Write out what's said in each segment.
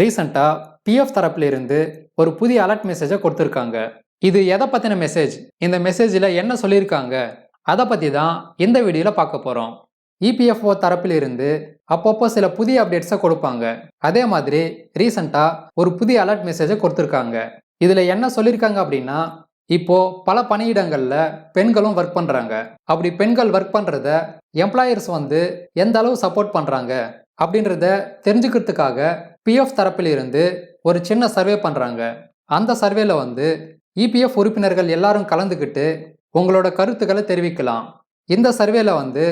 ரீசண்டாக பிஎஃப் தரப்பிலிருந்து ஒரு புதிய அலர்ட் மெசேஜை கொடுத்துருக்காங்க. இது எதை பற்றின மெசேஜ் இந்த மெசேஜில் என்ன சொல்லியிருக்காங்க? அதை பற்றி தான் இந்த வீடியோவில் பார்க்க போகிறோம் இபிஎஃப்ஓ தரப்பிலிருந்து அப்பப்போ சில புதிய அப்டேட்ஸை கொடுப்பாங்க. அதே மாதிரி ரீசண்டாக ஒரு புதிய அலர்ட் மெசேஜை கொடுத்துருக்காங்க. இதில் என்ன சொல்லியிருக்காங்க அப்படின்னா இப்போ பல பணியிடங்களில் பெண்களும் ஒர்க் பண்ணுறாங்க அப்படி பெண்கள் ஒர்க் பண்ணுறத எம்ப்ளாயர்ஸ் வந்து எந்த அளவு சப்போர்ட் பண்ணுறாங்க அப்படின்றத தெரிஞ்சுக்கிறதுக்காக பிஎஃப் தரப்பிலிருந்து ஒரு சின்ன சர்வே பண்ணுறாங்க அந்த சர்வேல வந்து இபிஎஃப் உறுப்பினர்கள் எல்லாரும் கலந்துக்கிட்டு உங்களோட கருத்துக்களை தெரிவிக்கலாம். இந்த சர்வேல வந்து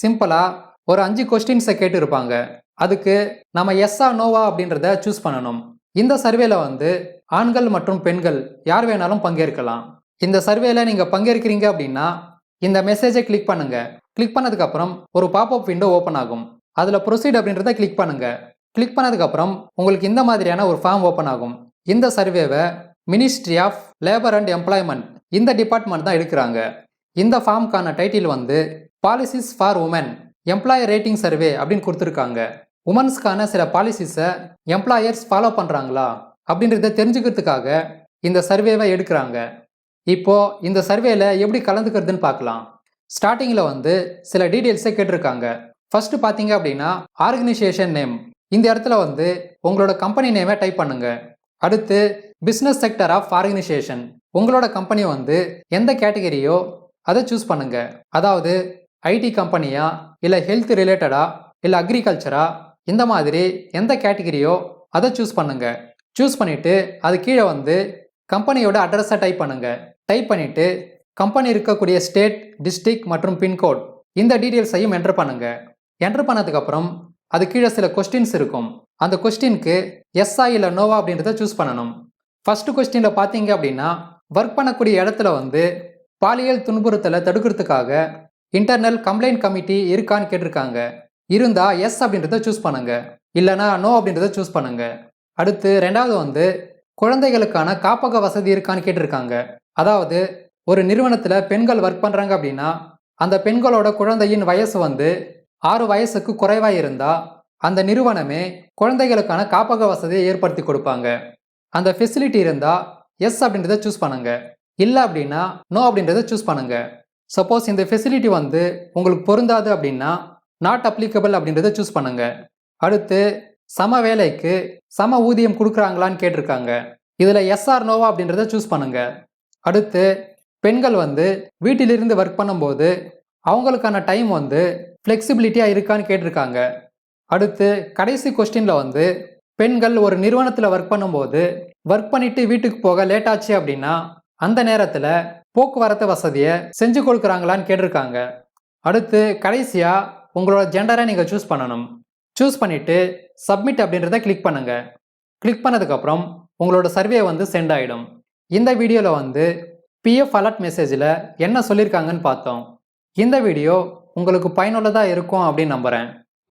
சிம்பிளாக ஒரு அஞ்சு கொஸ்டின்ஸை கேட்டிருப்பாங்க. அதுக்கு நம்ம எஸ்ஸா நோவா அப்படின்றத சூஸ் பண்ணணும். இந்த சர்வேல வந்து ஆண்கள் மற்றும் பெண்கள் யார் வேணாலும் பங்கேற்கலாம். இந்த சர்வேல நீங்கள் பங்கேற்கிறீங்க அப்படின்னா இந்த மெசேஜை கிளிக் பண்ணுங்க. கிளிக் பண்ணதுக்கப்புறம் ஒரு பாப்அப் விண்டோ ஓப்பன் ஆகும். அதில் ப்ரொசீட் அப்படின்றத கிளிக் பண்ணுங்க. கிளிக் பண்ணதுக்கப்புறம் உங்களுக்கு இந்த மாதிரியான ஒரு ஃபார்ம் ஓப்பன் ஆகும். இந்த சர்வேவை ministry of labour and employment இந்த டிபார்ட்மெண்ட் தான் எடுக்கிறாங்க. இந்த ஃபார்முக்கான டைட்டில் வந்து policies for women employer rating survey அப்படின்னு கொடுத்துருக்காங்க. உமன்ஸ்க்கான சில பாலிசிஸை எம்ப்ளாயர்ஸ் ஃபாலோ பண்ணுறாங்களா அப்படின்றத தெரிஞ்சுக்கிறதுக்காக இந்த சர்வேவை எடுக்கிறாங்க. இப்போது இந்த சர்வேல எப்படி கலந்துக்கிறதுன்னு பார்க்கலாம். ஸ்டார்டிங்கில் வந்து சில டீட்டெயில்ஸை கேட்டிருக்காங்க. ஃபர்ஸ்ட் பார்த்தீங்க அப்படின்னா ஆர்கனைசேஷன் நேம் இந்த இடத்துல வந்து உங்களோட கம்பெனி நேமை டைப் பண்ணுங்க. அடுத்து பிஸ்னஸ் செக்டர் ஆஃப் ஆர்கனைசேஷன் உங்களோட கம்பெனி வந்து எந்த கேட்டகரியோ அதை சூஸ் பண்ணுங்க. அதாவது ஐடி கம்பெனியா இல்லை ஹெல்த் ரிலேட்டடா இல்லை அக்ரிகல்ச்சரா இந்த மாதிரி எந்த கேட்டகரியோ அதை சூஸ் பண்ணுங்க. சூஸ் பண்ணிட்டு அது கீழே வந்து கம்பெனியோட அட்ரஸை டைப் பண்ணுங்க. டைப் பண்ணிட்டு கம்பெனி இருக்கக்கூடிய ஸ்டேட் டிஸ்ட்ரிக்ட் மற்றும் பின்கோட் இந்த டீட்டெயில்ஸையும் என்டர் பண்ணுங்க. என்டர் பண்ணதுக்கப்புறம் அது கீழே சில கொஸ்டின்ஸ் இருக்கும். அந்த கொஸ்டினுக்கு எஸ்ஆ இல்லை நோவா அப்படின்றத சூஸ் பண்ணணும். ஃபர்ஸ்ட் கொஸ்டினில் பார்த்தீங்க அப்படின்னா ஒர்க் பண்ணக்கூடிய இடத்துல வந்து பாலியல் துன்புறுத்தலை தடுக்கிறதுக்காக இன்டர்னல் கம்ப்ளைண்ட் கமிட்டி இருக்கான்னு கேட்டிருக்காங்க. இருந்தா எஸ் அப்படின்றத சூஸ் பண்ணுங்க. இல்லைனா நோ அப்படின்றத சூஸ் பண்ணுங்க. அடுத்து ரெண்டாவது வந்து குழந்தைகளுக்கான காப்பக வசதி இருக்கான்னு கேட்டிருக்காங்க. அதாவது ஒரு நிறுவனத்தில் பெண்கள் ஒர்க் பண்ணுறாங்க அப்படின்னா அந்த பெண்களோட குழந்தையின் வயசு வந்து ஆறு வயசுக்கு குறைவாக இருந்தால் அந்த நிறுவனமே குழந்தைகளுக்கான காப்பக வசதியை ஏற்படுத்தி கொடுப்பாங்க. அந்த ஃபெசிலிட்டி இருந்தால் எஸ் அப்படின்றத சூஸ் பண்ணுங்க. இல்லை அப்படின்னா நோ அப்படின்றத சூஸ் பண்ணுங்க. சப்போஸ் இந்த ஃபெசிலிட்டி வந்து உங்களுக்கு பொருந்தாது அப்படின்னா நாட் அப்ளிகபிள் அப்படின்றத சூஸ் பண்ணுங்க. அடுத்து சம வேலைக்கு சம ஊதியம் கொடுக்குறாங்களான்னு கேட்டிருக்காங்க. இதில் எஸ்ஆர் நோவா அப்படின்றத சூஸ் பண்ணுங்க. அடுத்து பெண்கள் வந்து வீட்டிலிருந்து ஒர்க் பண்ணும்போது அவங்களுக்கான டைம் வந்து ஃப்ளெக்சிபிலிட்டியாக இருக்கான்னு கேட்டிருக்காங்க. அடுத்து கடைசி கொஸ்டினில் வந்து பெண்கள் ஒரு நிறுவனத்தில் ஒர்க் பண்ணும்போது ஒர்க் பண்ணிட்டு வீட்டுக்கு போக லேட் ஆச்சு அப்படின்னா அந்த நேரத்தில் போக்குவரத்து வசதியை செஞ்சு கொடுக்குறாங்களான்னு கேட்டிருக்காங்க. அடுத்து கடைசியாக உங்களோட ஜெண்டரை நீங்கள் சூஸ் பண்ணணும். சூஸ் பண்ணிவிட்டு சப்மிட் அப்படின்றத கிளிக் பண்ணுங்கள் கிளிக் பண்ணதுக்கப்புறம் உங்களோட சர்வே வந்து சென்ட் ஆகிடும் இந்த வீடியோவில் வந்து பிஎஃப் அலர்ட் மெசேஜில் என்ன சொல்லியிருக்காங்கன்னு பார்த்தோம். இந்த வீடியோ உங்களுக்கு பயனுள்ளதாக இருக்கும் அப்படின்னு நம்புகிறேன்